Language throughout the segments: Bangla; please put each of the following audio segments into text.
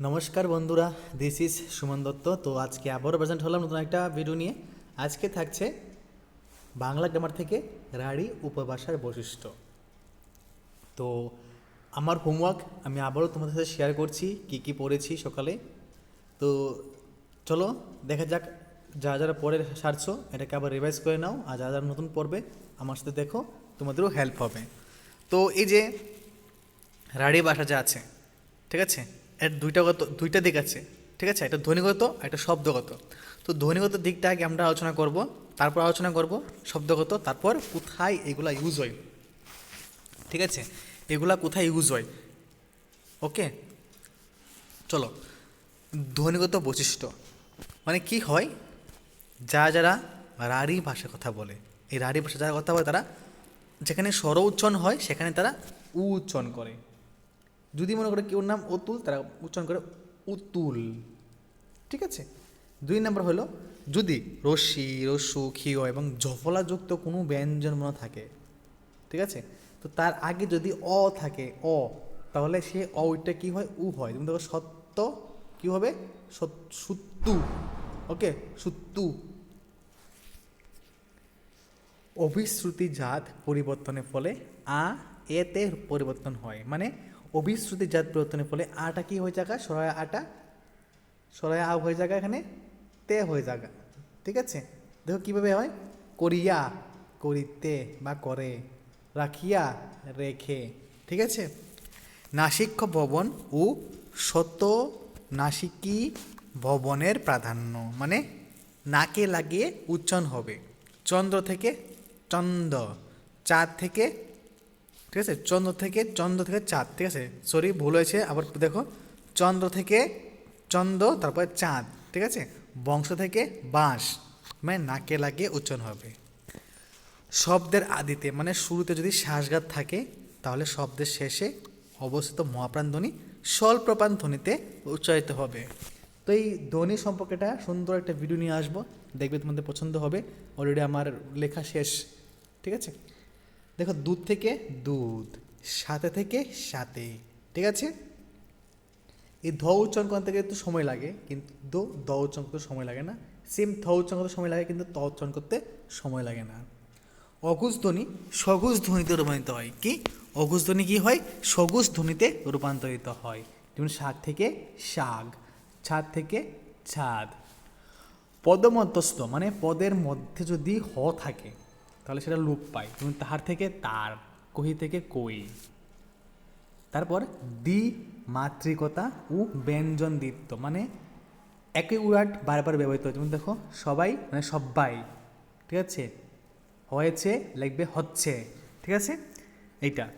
নমস্কার বন্ধুরা দিস ইজ সুমন দত্ত। তো আজকে আবারও প্রেজেন্ট হলাম নতুন একটা ভিডিও নিয়ে। আজকে থাকছে বাংলা গ্রামার থেকে রাঢ়ী উপভাষার বৈশিষ্ট্য। তো আমার হোমওয়ার্ক আমি আবারও তোমাদের সাথে শেয়ার করছি, কি কি পড়েছি সকালে। তো চলো দেখা যাক যারা যারা পড়ে সারছো, এটাকে আবার রিভাইজ করে নাও, আর যারা যারা নতুন পড়বে, আমার সাথে দেখো, তোমাদেরও হেল্প হবে। তো এই যে রাঢ়ী ভাষা যা আছে, ঠিক আছে? এর দুইটা গত দুইটা দিক আছে, ঠিক আছে? একটা ধ্বনিগত একটা শব্দগত। তো ধ্বনিগত দিকটা আগে আমরা আলোচনা করব, তারপর আলোচনা করব, শব্দগত, তারপর কোথায় এগুলা ইউজ হয়। ঠিক আছে? এগুলা কোথায় ইউজ হয়? ওকে? চলো। ধ্বনিগত বৈশিষ্ট্য। মানে কি হয়? যা যারা রাঢ়ী ভাষায় কথা বলে, এই রাঢ়ী ভাষা যারা কথা বলে তারা যেখানে স্বর উচ্চারণ হয়, সেখানে তারা উ উচ্চারণ করে। যদি মনে করে কেউ নাম অতুল, তারা উচ্চারণ করে উতুল। ঠিক আছে? দুই নম্বর হলো, যদি রশ্মি রস্যু ক্ষীয় এবং জফলাযুক্ত কোনো ব্যঞ্জন মনে থাকে, ঠিক আছে? তো তার আগে যদি অ থাকে, অ, তাহলে সে অ ওইটা কী হয়? উ হয়। তুমি দেখো সত্য কী হবে? সত- সুত্তু। ওকে? সুত্তু। অভিশ্রুতি জাত পরিবর্তনের ফলে আ এতে পরিবর্তন হয়। মানে অভিশ্রুতি জাত পরিবর্তনের ফলে আটা কি হয়ে যাগা সরায় আটা। সরায় আ হয়ে যাগা এখানে? তে হয়ে যাগা ঠিক আছে? দেখো কীভাবে হয়? করিয়া, করিতে বা করে, রাখিয়া, রেখে। ঠিক আছে? নাসিক্য ভবন ও শত নাসিকী ভবনের প্রাধান্য। মানে নাকে লাগিয়ে উচ্চারণ হবে। চন্দ্র থেকে চন্দ্র চাঁদ থেকে ঠিক আছে? চন্দ্র থেকে চন্দ্র থেকে চাঁদ, ঠিক আছে? সরি ভুল হয়েছে, আবার দেখো। চন্দ্র থেকে চন্দ্র, তারপরে চাঁদ, ঠিক আছে? বংশ থেকে বাঁশ মানে নাকে লাগিয়ে উচ্চারণ হবে। শব্দের আদিতে মানে শুরুতে যদি শ্বাসঘাত থাকে, তাহলে শব্দের শেষে অবস্থিত মহাপ্রাণ ধ্বনি স্বল্পপ্রাণ ধ্বনিতে উচ্চারিত হবে। তো এই ধ্বনি সম্পর্কেটা সুন্দর একটা ভিডিও নিয়ে আসব। দেখবে তোমাদের পছন্দ হবে। অলরেডি আমার লেখা শেষ, ঠিক আছে? দেখো দুধ থেকে দুধ, সাথে থেকে সাথে, ঠিক আছে? এই ধ উচ্চারণ করতে গেলে একটু সময় লাগে, কিন্তু দো, দ উচ্চারণ করতে সময় লাগে না। সেম থ উচ্চারণ করতে সময় লাগে, কিন্তু ত উচ্চারণ করতে সময় লাগে না। অঘুষ ধ্বনি সঘুষ ধ্বনিতে রূপান্তরিত হয়। কি? অঘুষ ধ্বনি কি হয়? সঘুষ ধ্বনিতে রূপান্তরিত হয়। যেমন শাক থেকে শাক, ছাদ থেকে ছাদ। পদমধ্যস্থ মানে পদের মধ্যে যদি হ থাকে তাহলে সেটা লোপ পায় যেমন তাহার থেকে তার, কহি থেকে কই। তারপর দ্বি মাতৃকতা ও ব্যঞ্জন দ্বিত্ব মানে একই উড়াট বারবার ব্যবহৃত হয় যেমন দেখো, সবাই মানে সবাই ঠিক আছে? হয়েছে, লিখবে হচ্ছে, ঠিক আছে? এইটা।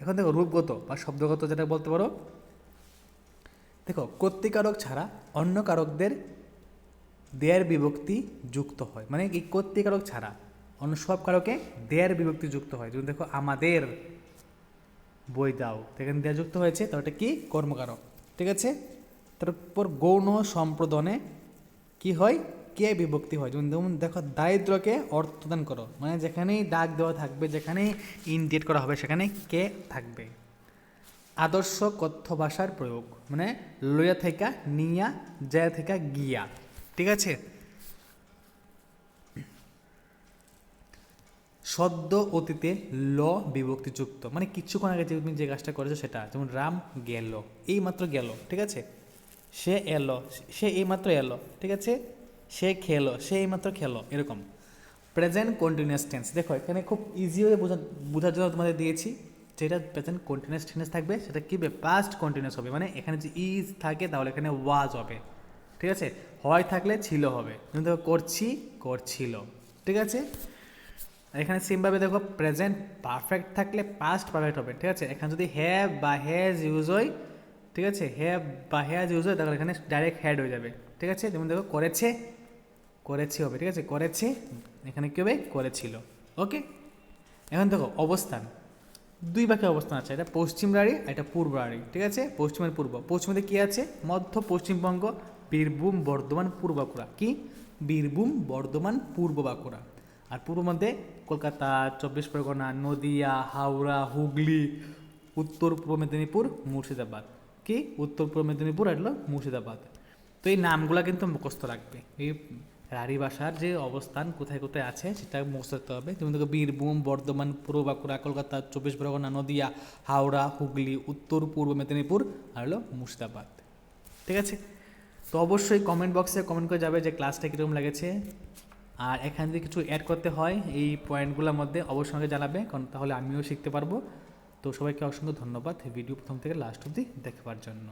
এখন দেখো, রূপগত বা শব্দগত যেটা বলতে পারো। দেখো, কর্তৃকারক ছাড়া অন্য কারকদের দেয়ার বিভক্তি যুক্ত হয়। মানে এই কর্তৃকারক ছাড়া। অন্য সব কারকে দেয়ার বিভক্তি যুক্ত হয়। যেমন দেখো, আমাদের বই দাও। এখানে দেয়া যুক্ত হয়েছে তো ওটা কি? কর্মকারক। ঠিক আছে? তারপর গৌণ সম্প্রদানে কি হয়? কে বিভক্তি হয়? যেমন যেমন দেখো, দারিদ্রকে অর্থদান করো। মানে যেখানেই ডাক দেওয়া থাকবে, যেখানেই ইন্ডিয়েট করা হবে, সেখানে কে থাকবে? আদর্শ কথ্য ভাষার প্রয়োগ। মানে লইয়া থেকে নিয়া জয়া থেকে গিয়া। ঠিক আছে? সদ্য অতীতে ল বিভক্তিযুক্ত। মানে কিছুক্ষণ আগে যে তুমি যে কাজটা করেছ সেটা, যেমন রাম গেল, এই মাত্র গেল, ঠিক আছে? সে এলো, সে এইমাত্র এলো, ঠিক আছে? সে খেলো, সে এইমাত্র খেলো, এরকম। প্রেজেন্ট কন্টিনিউয়াস টেন্স দেখো, এখানে খুব ইজি হয়ে বোঝা বোঝার জন্য তোমাদের দিয়েছি যেটা প্রেজেন্ট কন্টিনিউয়াস টেন্স থাকবে, সেটা কি পাস্ট কন্টিনিউয়াস হবে মানে এখানে যে ইজ থাকে, তাহলে এখানে ওয়াজ হবে, ঠিক আছে? হয় থাকলে ছিল হবে তুমি দেখো, করছি, করছিল, ঠিক আছে? আর এখানে সেমভাবে দেখো প্রেজেন্ট পারফেক্ট থাকলে পাস্ট পারফেক্ট হবে, ঠিক আছে? এখানে যদি হ্যাভ বা হ্যাজ ইউজ হয়, ঠিক আছে? হ্যাভ বা হ্যাজ ইউজ হয়, তাহলে এখানে ডাইরেক্ট হ্যাড হয়ে যাবে, ঠিক আছে? যেমন দেখো করেছে করেছে হবে, ঠিক আছে? করেছে, এখানে কী হবে? করেছিল ওকে এখন দেখো অবস্থান, দুই বাকি অবস্থান আছে, এটা পশ্চিম রাঢ়ি আর এটা পূর্ব রাঢ়ি ঠিক আছে? পশ্চিমের পূর্ব, পশ্চিমে কী আছে? মধ্য পশ্চিমবঙ্গ বীরভূম, বর্ধমান, পূর্ব বাঁকুড়া, কি? বীরভূম, বর্ধমান, পূর্ব বাঁকুড়া আর পূর্ব মধ্যে কলকাতা, চব্বিশ পরগনা, নদিয়া, হাওড়া, হুগলি, উত্তর পূর্ব মেদিনীপুর, মুর্শিদাবাদ। কি? উত্তর পূর্ব মেদিনীপুর আর হলো মুর্শিদাবাদ। তো এই নামগুলো কিন্তু মুখস্থ রাখবে। এই রাঢ়ী ভাষার যে অবস্থান কোথায় কোথায় আছে সেটা মুখস্থ রাখতে হবে। যেমন দেখো, বীরভূম, বর্ধমান পূর্ব বাঁকুড়া কলকাতা, চব্বিশ পরগনা, নদিয়া, হাওড়া, হুগলি, উত্তর পূর্ব মেদিনীপুর আর হলো মুর্শিদাবাদ। ঠিক আছে? তো অবশ্যই কমেন্ট বক্সে কমেন্ট করে যাবে যে ক্লাসটা কীরকম লেগেছে। আর এখান থেকে কিছু অ্যাড করতে হয়, এই পয়েন্টগুলোর মধ্যে অবশ্যই আমাকে জানাবে, কারণ তাহলে আমিও শিখতে পারব। তো সবাইকে অসংখ্য ধন্যবাদ ভিডিও প্রথম থেকে লাস্ট অব্দি দেখবার জন্য।